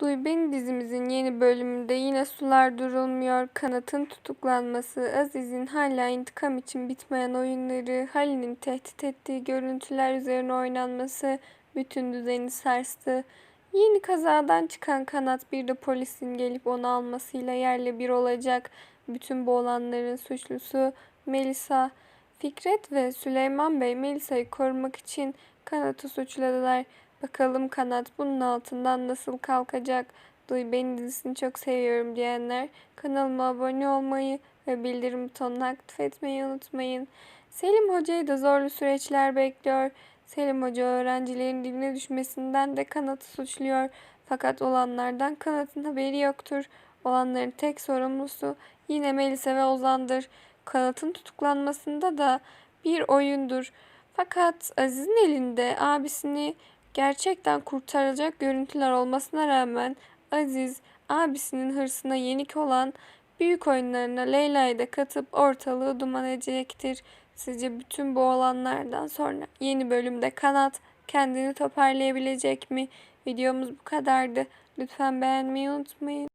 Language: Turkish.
Duy Beni dizimizin yeni bölümünde yine sular durulmuyor. Kanat'ın tutuklanması, Aziz'in hala intikam için bitmeyen oyunları, Halil'in tehdit ettiği görüntüler üzerine oynanması bütün düzeni sarstı. Yeni kazadan çıkan Kanat bir de polisin gelip onu almasıyla yerle bir olacak. Bütün bu olanların suçlusu Melisa. Fikret ve Süleyman Bey Melisa'yı korumak için Kanat'ı suçladılar. Bakalım Kanat bunun altından nasıl kalkacak? Duy Beni dizisini çok seviyorum diyenler kanalıma abone olmayı ve bildirim butonunu aktif etmeyi unutmayın. Selim Hoca'yı da zorlu süreçler bekliyor. Selim Hoca öğrencilerin diline düşmesinden de Kanat'ı suçluyor. Fakat olanlardan Kanat'ın haberi yoktur. Olanların tek sorumlusu yine Melisa ve Ozan'dır. Kanat'ın tutuklanmasında da bir oyundur. Fakat Aziz'in elinde abisini gerçekten kurtaracak görüntüler olmasına rağmen Aziz abisinin hırsına yenik olan büyük oyunlarına Leyla'yı da katıp ortalığı duman edecektir. Sizce bütün bu olanlardan sonra yeni bölümde Kanat kendini toparlayabilecek mi? Videomuz bu kadardı. Lütfen beğenmeyi unutmayın.